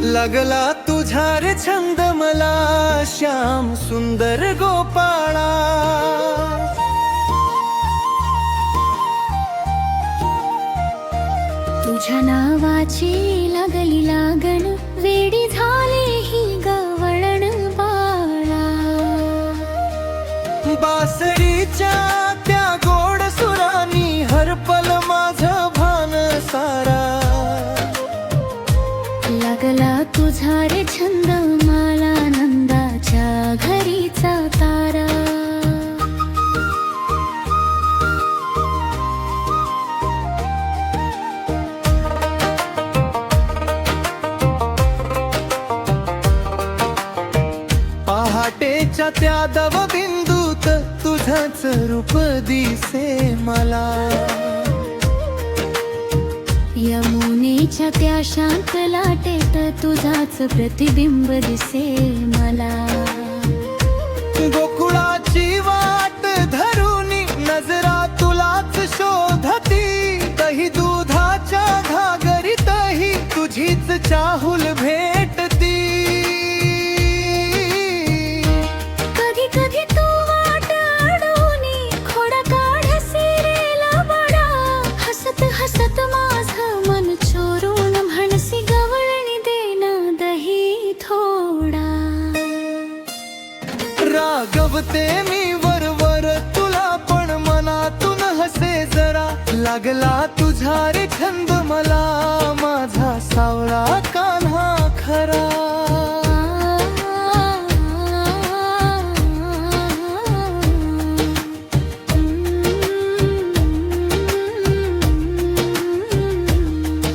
लागला तुझा रे छंद मला श्याम सुंदर गोपाळा. तुझ्या नावाची लागली लागण वेडी झाले ही गवळण बाळा. बासरीच्या तुझा रे छंद मला नंदाच्या घरीचा तारा. पहाटेच्या त्या दवबिंदूत तुझाच रूप दिसे मला. तिच्या त्या शांत लाटेत तुझाच प्रतिबिंब दिसे मला. गोकुळाची वाट धरून नजरा तुलाच शोधती दही दुधाच्या घागरीतही तुझीच चाहुल भेट रागवते मी वरवर तुला पण मनातून हसे जरा. लागला तुझा रे छंद मला माझा सावळा कान्हा खरा.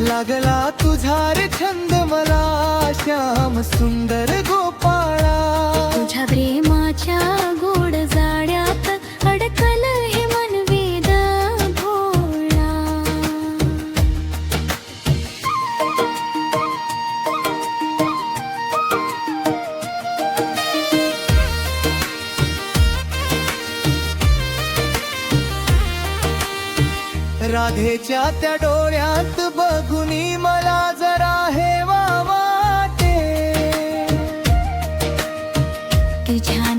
लागला तुझा रे छंद मला श्याम सुंदर गो तुझ्या प्रेमाच्या गोड जाड्यात अडकल हे मन वेद भोळा राधेच्या त्या डोळ्यात बघुनी मला जरा हेवा तुझ्या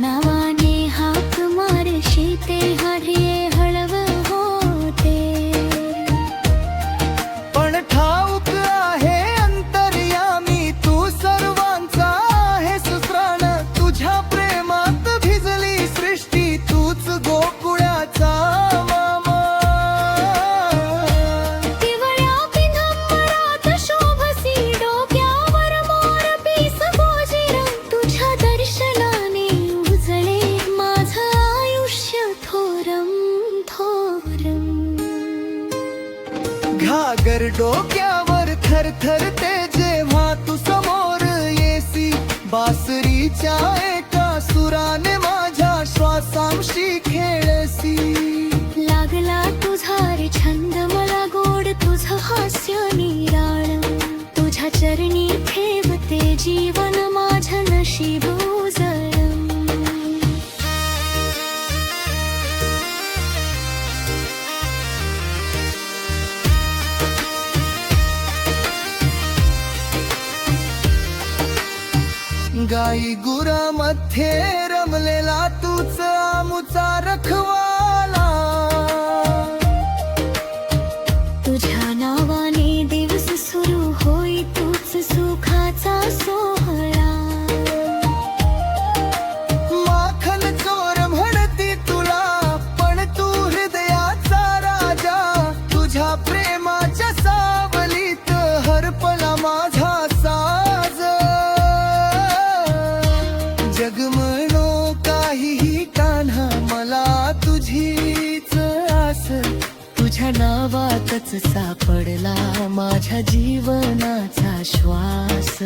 घागर डोक्यावर थरथरते जेव्हा तू समोर येसी बासरीच्या एका सुराने गाई गुरामध्ये रमलेला तूच आमुचा रखवा. नावातच सापडला माझ्या जीवनाचा श्वास.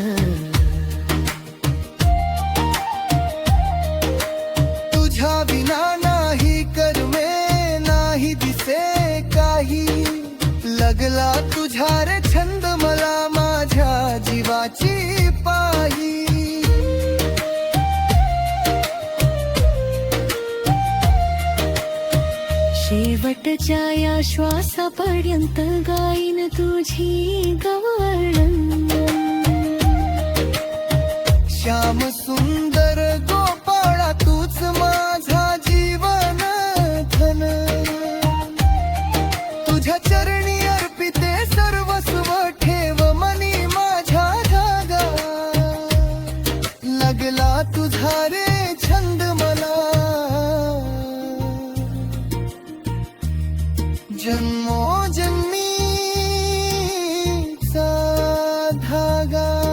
माझ्या श्वासापर्यंत गाईन तुझी गवळण. श्याम सुंदर गोपाळा तूच माझा जीवन धन तुझ्या चरणी अर्पिते सर्वस्व ठेव मनी माझ्या धागा. लगला तुझा रे ধাগা